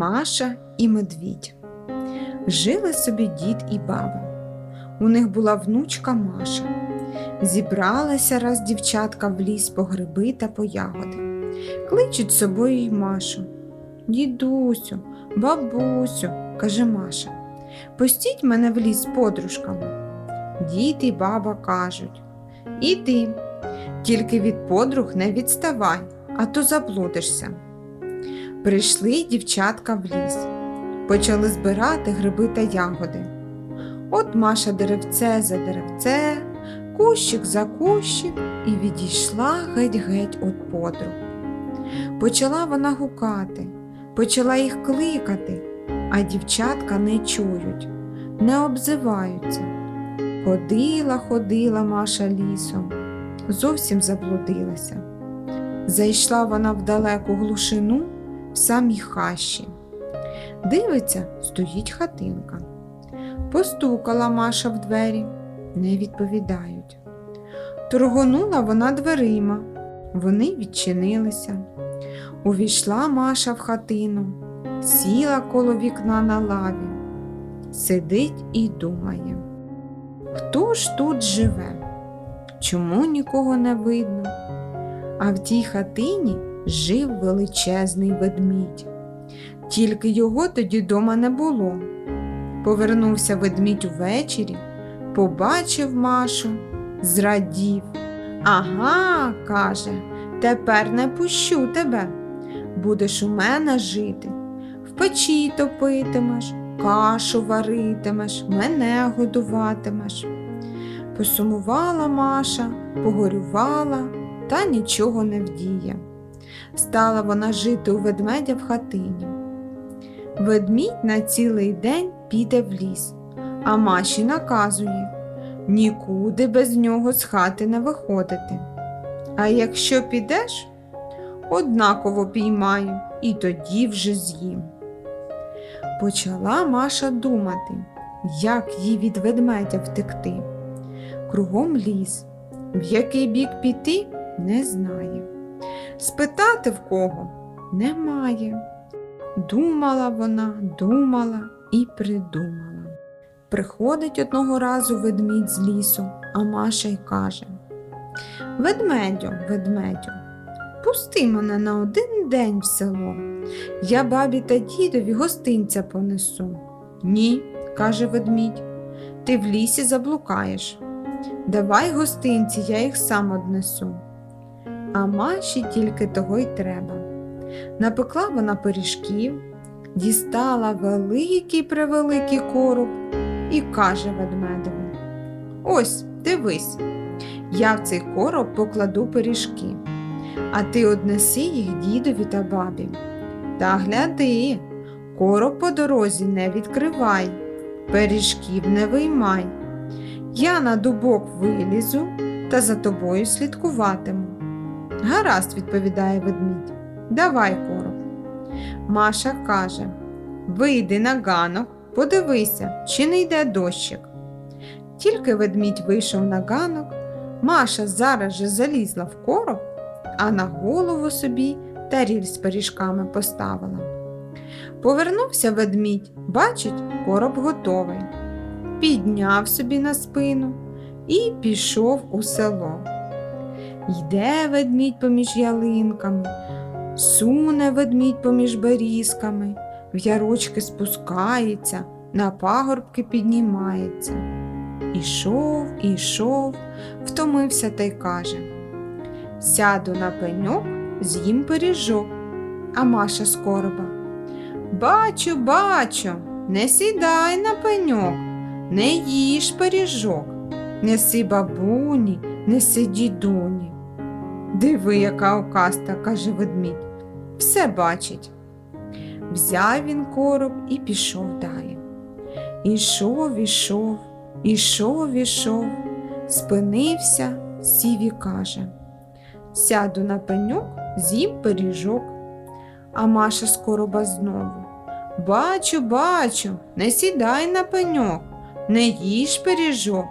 Маша і медвідь. Жили собі дід і баба. У них була внучка Маша. Зібралася раз дівчатка в ліс по гриби та по ягоди. Кличуть з собою й Машу. Дідусю, бабусю, каже Маша, пустіть мене в ліс подружками. Дід і баба кажуть Іди, тільки від подруг не відставай, а то заблудишся. Прийшли дівчатка в ліс, почали збирати гриби та ягоди. От Маша деревце за деревце, кущик за кущик і відійшла геть-геть від подруг. Почала вона гукати, почала їх кликати, а дівчатка не чують, не обзиваються. Ходила, ходила Маша лісом, зовсім заблудилася. Зайшла вона в далеку глушину в самій хащі. Дивиться, стоїть хатинка. Постукала Маша в двері, не відповідають. Торгонула вона дверима, вони відчинилися. Увійшла Маша в хатину, сіла коло вікна на лаві, сидить і думає. Хто ж тут живе? Чому нікого не видно? А в тій хатині жив величезний ведмідь. Тільки його тоді дома не було. Повернувся ведмідь увечері, побачив Машу, зрадів. Ага, каже, тепер не пущу тебе. Будеш у мене жити, в печі топитимеш, кашу варитимеш, мене годуватимеш. Посумувала Маша, погорювала, та нічого не вдіє. Стала вона жити у ведмедя в хатині. Ведмідь на цілий день піде в ліс, а Маші наказує нікуди без нього з хати не виходити. А якщо підеш, однаково піймаю і тоді вже з'їм. Почала Маша думати, як їй від ведмедя втекти. Кругом ліс, в який бік піти, не знає. Спитати в кого немає. Думала вона, думала і придумала. Приходить одного разу ведмідь з лісу, а Маша й каже Ведмедю, ведмедю, пусти мене на один день в село. Я бабі та дідові гостинця понесу. Ні, каже ведмідь, ти в лісі заблукаєш. Давай гостинці, я їх сам однесу. А Маші тільки того й треба. Напекла вона пиріжків, дістала великий превеликий короб і каже ведмедеві: Ось, дивись, я в цей короб покладу пиріжки, а ти однеси їх дідові та бабі. Та гляди, короб по дорозі не відкривай, пиріжків не виймай. Я на дубок вилізу та за тобою слідкуватиму. Гаразд, відповідає ведмідь, давай короб. Маша каже Вийди на ганок, подивися, чи не йде дощик. Тільки ведмідь вийшов на ганок, Маша зараз же залізла в короб, а на голову собі таріль з пиріжками поставила. Повернувся ведмідь, бачить, короб готовий. Підняв собі на спину і пішов у село. Йде ведмідь поміж ялинками, суне ведмідь поміж берізками, в ярочки спускається, на пагорбки піднімається. Ішов, ішов, втомився та й каже Сяду на пеньок, з'їм пиріжок, а Маша з короба. Бачу, бачу, не сідай на пеньок, не їж пиріжок, неси бабуні, неси дідуні. Диви, яка окаста, каже ведмідь, все бачить. Взяв він короб і пішов далі. Ішов, ішов, ішов, ішов, спинився, сів і каже Сяду на пеньок, з'їм пиріжок. А Маша з короба знову. Бачу, бачу, не сідай на пеньок, не їж пиріжок,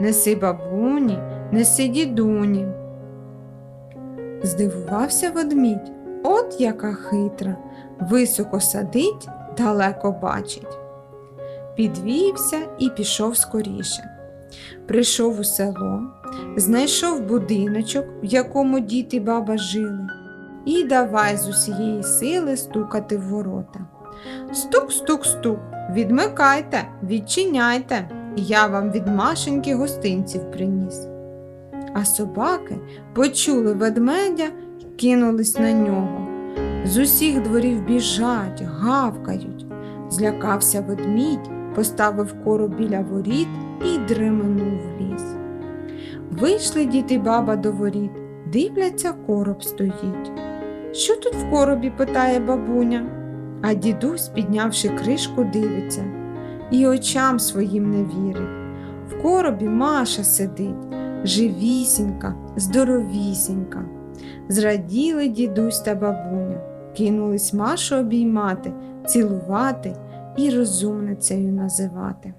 неси бабуні, неси дідуні. Здивувався ведмідь, От яка хитра, високо садить, далеко бачить. Підвівся і пішов скоріше. Прийшов у село, знайшов будиночок, в якому дід і баба жили, і давай з усієї сили стукати в ворота. Стук, стук, стук, відмикайте, відчиняйте, я вам від Машеньки гостинців приніс. А собаки почули ведмедя й кинулись на нього. З усіх дворів біжать, гавкають. Злякався ведмідь, поставив короб біля воріт і дременув ліс. Вийшли дід і баба до воріт, дивляться, короб стоїть. Що тут в коробі? питає бабуня. А дідусь, піднявши кришку, дивиться і очам своїм не вірить. В коробі Маша сидить, живісінька, здоровісінька. Зраділи дідусь та бабуня, кинулись Машу обіймати, цілувати і розумницею називати.